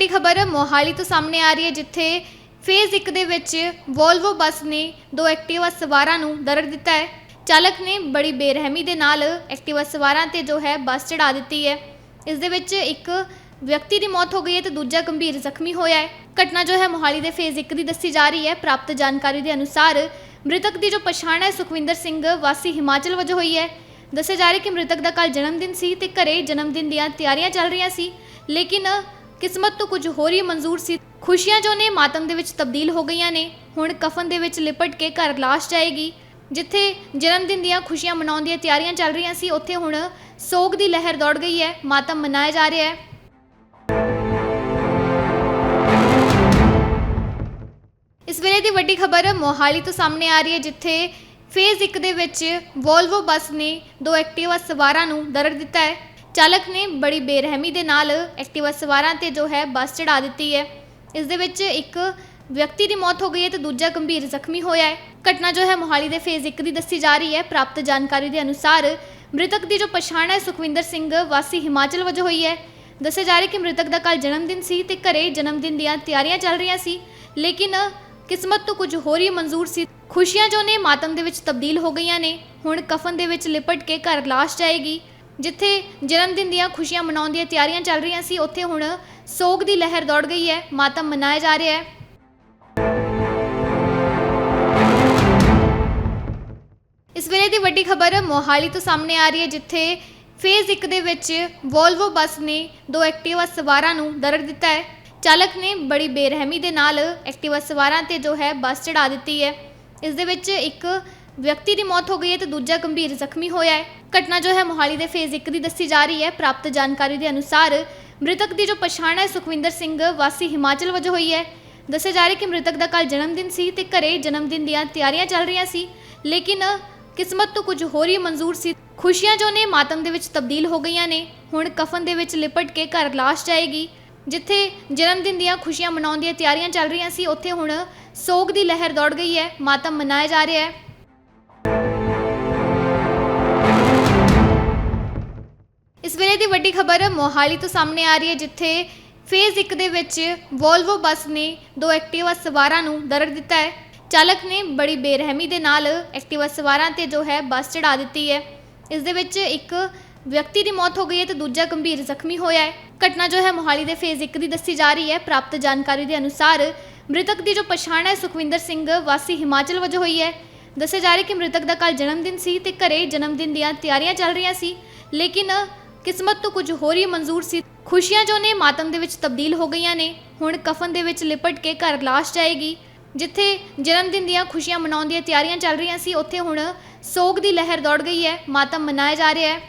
ਵੱਡੀ ਖਬਰ ਮੋਹਾਲੀ ਤੋਂ ਸਾਹਮਣੇ ਆ ਰਹੀ ਹੈ, ਜਿੱਥੇ ਫੇਜ਼ 1 ਦੇ ਵਿੱਚ ਵੋਲਵੋ ਬੱਸ ਨੇ ਦੋ ਐਕਟਿਵਾ ਸਵਾਰਾਂ ਨੂੰ ਦਰੜ ਦਿੱਤਾ ਹੈ। ਚਾਲਕ ਨੇ ਬੜੀ ਬੇਰਹਿਮੀ ਦੇ ਨਾਲ ਐਕਟਿਵਾ ਸਵਾਰਾਂ ਤੇ ਜੋ ਹੈ ਬੱਸ ਚੜਾ ਦਿੱਤੀ ਹੈ। ਇਸ ਦੇ ਵਿੱਚ ਇੱਕ ਵਿਅਕਤੀ ਦੀ ਮੌਤ ਹੋ ਗਈ ਹੈ ਤੇ ਦੂਜਾ ਗੰਭੀਰ ਜ਼ਖਮੀ ਹੋਇਆ ਹੈ। ਘਟਨਾ ਜੋ ਹੈ ਮੋਹਾਲੀ ਦੇ ਫੇਜ਼ 1 ਦੀ ਦੱਸੀ ਜਾ ਰਹੀ ਹੈ। ਪ੍ਰਾਪਤ ਜਾਣਕਾਰੀ ਦੇ ਅਨੁਸਾਰ ਮ੍ਰਿਤਕ ਦੀ ਜੋ ਪਛਾਣ ਹੈ, ਸੁਖਵਿੰਦਰ ਸਿੰਘ ਵਾਸੀ ਹਿਮਾਚਲ ਵਜੋਂ ਹੋਈ ਹੈ। ਦੱਸਿਆ ਜਾ ਰਿਹਾ ਕਿ ਮ੍ਰਿਤਕ ਦਾ ਕੱਲ ਜਨਮ ਦਿਨ ਸੀ ਤੇ ਘਰੇ ਜਨਮ ਦਿਨ ਦੀਆਂ ਤਿਆਰੀਆਂ ਚੱਲ ਰਹੀਆਂ ਸੀ, ਲੇਕਿਨ ਕਿਸਮਤ ਤੋਂ ਕੁਝ ਹੋਰ ਹੀ ਮਨਜ਼ੂਰ ਸੀ। ਖੁਸ਼ੀਆਂ ਜੋ ਨੇ ਮਾਤਮ ਦੇ ਵਿੱਚ ਤਬਦੀਲ ਹੋ ਗਈਆਂ ਨੇ। ਹੁਣ ਕਫਨ ਦੇ ਵਿੱਚ ਲਿਪਟ ਕੇ ਘਰ ਲਾਸ਼ ਜਾਏਗੀ। ਜਿੱਥੇ ਜਨਮ ਦਿਨ ਦੀਆਂ ਖੁਸ਼ੀਆਂ ਮਨਾਉਣ ਦੀਆਂ ਤਿਆਰੀਆਂ ਚੱਲ ਰਹੀਆਂ ਸੀ, ਉੱਥੇ ਹੁਣ ਸੋਗ ਦੀ ਲਹਿਰ ਦੌੜ ਗਈ ਹੈ। ਮਾਤਮ ਮਨਾਇਆ ਜਾ ਰਿਹਾ ਹੈ। ਇਸ ਵੇਲੇ ਦੀ ਵੱਡੀ ਖਬਰ ਮੋਹਾਲੀ ਤੋਂ ਸਾਹਮਣੇ ਆ ਰਹੀ ਹੈ, ਜਿੱਥੇ ਫੇਜ਼ 1 ਦੇ ਵਿੱਚ ਵੋਲਵੋ ਬੱਸ ਨੇ ਦੋ ਐਕਟਿਵਾ ਸਵਾਰਾਂ ਨੂੰ ਦਰੜ ਦਿੱਤਾ ਹੈ। ਚਾਲਕ ਨੇ ਬੜੀ ਬੇਰਹਿਮੀ ਦੇ ਨਾਲ ਐਕਟਿਵਾ ਸਵਾਰਾਂ ਤੇ ਜੋ ਹੈ ਬੱਸ ਚੜਾ ਦਿੱਤੀ ਹੈ। ਇਸ ਦੇ ਵਿੱਚ ਇੱਕ ਵਿਅਕਤੀ ਦੀ ਮੌਤ ਹੋ ਗਈ ਹੈ ਤੇ ਦੂਜਾ ਗੰਭੀਰ ਜ਼ਖਮੀ ਹੋਇਆ ਹੈ। ਘਟਨਾ ਜੋ ਹੈ ਮੋਹਾਲੀ ਦੇ ਫੇਜ਼ 1 ਦੀ ਦੱਸੀ ਜਾ ਰਹੀ ਹੈ। ਪ੍ਰਾਪਤ ਜਾਣਕਾਰੀ ਦੇ ਅਨੁਸਾਰ ਮ੍ਰਿਤਕ ਦੀ ਜੋ ਪਛਾਣ ਹੈ ਸੁਖਵਿੰਦਰ ਸਿੰਘ ਵਾਸੀ ਹਿਮਾਚਲ ਵਜੋਂ ਹੋਈ ਹੈ। ਦੱਸਿਆ ਜਾ ਰਿਹਾ ਕਿ ਮ੍ਰਿਤਕ ਦਾ ਕੱਲ ਜਨਮ ਦਿਨ ਸੀ ਤੇ ਘਰੇ ਜਨਮ ਦਿਨ ਦੀਆਂ ਤਿਆਰੀਆਂ ਚੱਲ ਰਹੀਆਂ ਸੀ, ਲੇਕਿਨ ਕਿਸਮਤ ਤੋਂ ਕੁਝ ਹੋਰ ਹੀ ਮਨਜ਼ੂਰ ਸੀ। ਖੁਸ਼ੀਆਂ ਜੋ ਨੇ ਮਾਤਮ ਦੇ ਵਿੱਚ ਤਬਦੀਲ ਹੋ ਗਈਆਂ ਨੇ। ਹੁਣ ਕਫਨ ਦੇ ਵਿੱਚ ਲਿਪਟ ਕੇ ਘਰ ਲਾਸ਼ ਜਾਏਗੀ। ਜਿੱਥੇ ਜਨਮ ਦਿਨ ਦੀਆਂ ਖੁਸ਼ੀਆਂ ਮਨਾਉਣ ਦੀਆਂ ਤਿਆਰੀਆਂ ਚੱਲ ਰਹੀਆਂ ਸੀ, ਉੱਥੇ ਹੁਣ ਸੋਗ ਦੀ ਲਹਿਰ ਦੌੜ ਗਈ ਹੈ ਮਾਤਮ ਮਨਾਇਆ ਜਾ ਰਿਹਾ ਹੈ। ਇਸ ਵੇਲੇ ਦੀ ਵੱਡੀ ਖਬਰ ਮੋਹਾਲੀ ਤੋਂ ਸਾਹਮਣੇ ਆ ਰਹੀ ਹੈ, ਜਿੱਥੇ ਫੇਜ਼ 1 ਦੇ ਵਿੱਚ ਵੋਲਵੋ ਬੱਸ ਨੇ ਦੋ ਐਕਟਿਵਾ ਸਵਾਰਾਂ ਨੂੰ ਦਰੜ ਦਿੱਤਾ ਹੈ। ਚਾਲਕ ਨੇ ਬੜੀ ਬੇਰਹਿਮੀ ਦੇ ਨਾਲ ਐਕਟਿਵਾ ਸਵਾਰਾਂ ਤੇ ਜੋ ਹੈ, ਬੱਸ ਚੜਾ ਦਿੱਤੀ ਹੈ। ਇਸ ਦੇ ਵਿੱਚ ਇੱਕ ਵਿਅਕਤੀ ਦੀ ਮੌਤ ਹੋ ਗਈ ਹੈ ਤੇ ਦੂਜਾ ਗੰਭੀਰ ਜ਼ਖਮੀ ਹੋਇਆ ਹੈ। ਘਟਨਾ ਜੋ ਹੈ ਮੋਹਾਲੀ ਦੇ ਫੇਜ਼ 1 ਦੀ ਦੱਸੀ ਜਾ ਰਹੀ ਹੈ। ਪ੍ਰਾਪਤ ਜਾਣਕਾਰੀ ਦੇ ਅਨੁਸਾਰ ਮ੍ਰਿਤਕ ਦੀ ਜੋ ਪਛਾਣ ਹੈ ਸੁਖਵਿੰਦਰ ਸਿੰਘ ਵਾਸੀ ਹਿਮਾਚਲ ਵਜੋਂ ਹੋਈ ਹੈ। ਦੱਸਿਆ ਜਾ ਰਿਹਾ ਕਿ ਮ੍ਰਿਤਕ ਦਾ ਕੱਲ ਜਨਮ ਦਿਨ ਸੀ ਤੇ ਘਰੇ ਜਨਮ ਦਿਨ ਦੀਆਂ ਤਿਆਰੀਆਂ ਚੱਲ ਰਹੀਆਂ ਸੀ। ਲੇਕਿਨ ਕਿਸਮਤ ਤੋਂ ਕੁਝ ਹੋਰ ਹੀ ਮਨਜ਼ੂਰ ਸੀ। ਖੁਸ਼ੀਆਂ ਜੋ ਨੇ ਮਾਤਮ ਦੇ ਵਿੱਚ ਤਬਦੀਲ ਹੋ ਗਈਆਂ ਨੇ। ਹੁਣ ਕਫਨ ਦੇ ਵਿੱਚ ਲਿਪਟ ਕੇ ਘਰ ਲਾਸ਼ ਜਾਏਗੀ। ਜਿੱਥੇ ਜਨਮ ਦਿਨ ਦੀਆਂ ਖੁਸ਼ੀਆਂ ਮਨਾਉਣ ਦੀਆਂ ਤਿਆਰੀਆਂ ਚੱਲ ਰਹੀਆਂ ਸੀ, ਉੱਥੇ ਹੁਣ ਸੋਗ ਦੀ ਲਹਿਰ ਦੌੜ ਗਈ ਹੈ। ਮਾਤਮ ਮਨਾਇਆ ਜਾ ਰਿਹਾ ਹੈ। ਵੇਲੇ ਦੀ ਵੱਡੀ ਖਬਰ ਮੋਹਾਲੀ ਤੋਂ ਸਾਹਮਣੇ ਆ ਰਹੀ ਹੈ, ਜਿੱਥੇ ਫੇਜ਼ 1 ਦੇ ਵਿੱਚ ਵੋਲਵੋ ਬੱਸ ਨੇ ਦੋ ਐਕਟਿਵਾ ਸਵਾਰਾਂ ਨੂੰ ਦਰੜ ਦਿੱਤਾ ਹੈ। ਚਾਲਕ ਨੇ ਬੜੀ ਬੇਰਹਿਮੀ ਦੇ ਨਾਲ ਐਕਟਿਵਾ ਸਵਾਰਾਂ ਤੇ ਜੋ ਹੈ, ਬੱਸ ਚੜਾ ਦਿੱਤੀ ਹੈ। ਇਸ ਦੇ ਵਿੱਚ ਇੱਕ ਵਿਅਕਤੀ ਦੀ ਮੌਤ ਹੋ ਗਈ ਹੈ ਤੇ ਦੂਜਾ ਗੰਭੀਰ ਜ਼ਖਮੀ ਹੋਇਆ ਹੈ। ਘਟਨਾ ਜੋ ਹੈ, ਮੋਹਾਲੀ ਦੇ ਫੇਜ਼ 1 ਦੀ ਦੱਸੀ ਜਾ ਰਹੀ ਹੈ। ਪ੍ਰਾਪਤ ਜਾਣਕਾਰੀ ਦੇ ਅਨੁਸਾਰ ਮ੍ਰਿਤਕ ਦੀ ਜੋ ਪਛਾਣ ਹੈ, ਸੁਖਵਿੰਦਰ ਸਿੰਘ ਵਾਸੀ ਹਿਮਾਚਲ ਵਜੋਂ ਹੋਈ ਹੈ। ਦੱਸਿਆ ਜਾ ਰਿਹਾ ਕਿ ਮ੍ਰਿਤਕ ਦਾ ਕੱਲ ਜਨਮ ਦਿਨ ਸੀ ਤੇ ਘਰੇ ਜਨਮ ਦਿਨ ਦੀਆਂ ਤਿਆਰੀਆਂ ਚੱਲ ਰਹੀਆਂ ਸੀ, ਲੇਕਿਨ ਕਿਸਮਤ ਤੋਂ ਕੁਝ ਹੋਰ ਹੀ ਮਨਜ਼ੂਰ ਸੀ। ਖੁਸ਼ੀਆਂ ਜੋ ਨੇ ਮਾਤਮ ਦੇ ਵਿੱਚ ਤਬਦੀਲ ਹੋ ਗਈਆਂ ਨੇ। ਹੁਣ ਕਫਨ ਦੇ ਵਿੱਚ ਲਿਪਟ ਕੇ ਘਰ ਲਾਸ਼ ਜਾਏਗੀ। ਜਿੱਥੇ ਜਨਮ ਦਿਨ ਦੀਆਂ ਖੁਸ਼ੀਆਂ ਮਨਾਉਣ ਦੀਆਂ ਤਿਆਰੀਆਂ ਚੱਲ ਰਹੀਆਂ ਸੀ, ਉੱਥੇ ਹੁਣ ਸੋਗ ਦੀ ਲਹਿਰ ਦੌੜ ਗਈ ਹੈ। ਮਾਤਮ ਮਨਾਇਆ ਜਾ ਰਿਹਾ ਹੈ।